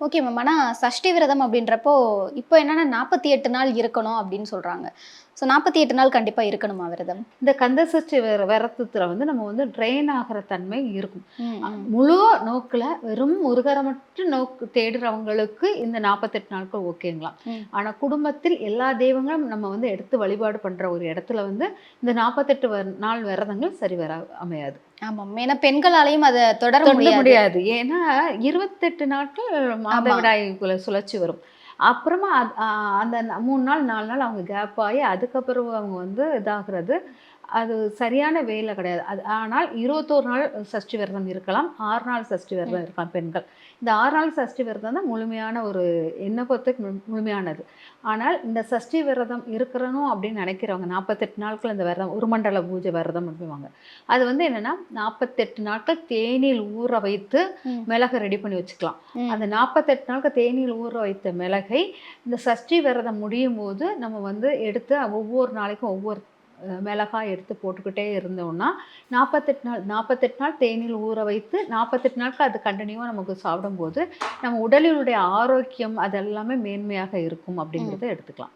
Okay ma'am ஆனால் சஷ்டி விரதம் அப்படின்றப்போ இப்போ என்னன்னா நாற்பத்தி எட்டு நாள் இருக்கணும் அப்படின்னு சொல்கிறாங்க ஸோ நாற்பத்தி எட்டு நாள் கண்டிப்பாக இருக்கணுமா விரதம் இந்த கந்தசஷ்டி விர விரதத்தில் வந்து நம்ம வந்து ட்ரெயின் ஆகிற தன்மை இருக்கும். முழு நோக்கில் வெறும் முருகரை மட்டும் நோக்கு தேடுறவங்களுக்கு இந்த நாற்பத்தெட்டு நாட்கள் ஓகேங்களாம் ம். ஆனால் குடும்பத்தில் எல்லா தெய்வங்களும் நம்ம வந்து எடுத்து வழிபாடு பண்ணுற ஒரு இடத்துல வந்து இந்த நாற்பத்தெட்டு நாள் விரதங்கள் சரி வர அமையாது. ஆமாம். ஏன்னா பெண்களாலையும் அதை தொடர தொட முடியாது. ஏன்னா இருபத்தெட்டு நாட்கள் மாதவிடாய்க்குள்ள சுழற்சி வரும். அப்புறமா அந்த மூணு நாள் நாலு நாள் அவங்க கேப் ஆகி அதுக்கப்புறம் அவங்க வந்து இதாகிறது. அது சரியான வேலை கிடையாது. அது ஆனால் இருபத்தோரு நாள் சஷ்டி விரதம் இருக்கலாம். ஆறு நாள் சஷ்டி விரதம் இருக்கலாம் பெண்கள். இந்த ஆறு நாள் சஷ்டி விரதம் தான் முழுமையான ஒரு என்னை பொறுத்த முழு- முழுமையானது. ஆனால் இந்த சஷ்டி விரதம் இருக்கிறணும் அப்படின்னு நினைக்கிறவங்க நாற்பத்தெட்டு நாட்கள் இந்த விரதம் ஒரு மண்டல பூஜை விரதம் அப்படிவாங்க அது வந்து என்னன்னா நாற்பத்தெட்டு நாட்கள் தேநீர் ஊற வைத்து. மிளகை ரெடி பண்ணி வச்சுக்கலாம். அந்த நாற்பத்தெட்டு நாளுக்கு தேநீர் ஊற வைத்த மிளகை இந்த சஷ்டி விரதம் முடியும் போது நம்ம வந்து எடுத்து ஒவ்வொரு நாளைக்கும் ஒவ்வொரு மிளகாய் எடுத்து போட்டுக்கிட்டே இருந்தோம்னா நாற்பத்தெட்டு நாள் நாற்பத்தெட்டு நாள் தேநீர் ஊற வைத்து நாற்பத்தெட்டு நாட்கள் அது கண்டினியூவாக நமக்கு சாப்பிடும்போது நம்ம உடலினுடைய ஆரோக்கியம் அதெல்லாமே மேன்மையாக இருக்கும் அப்படிங்கிறத எடுத்துக்கலாம்.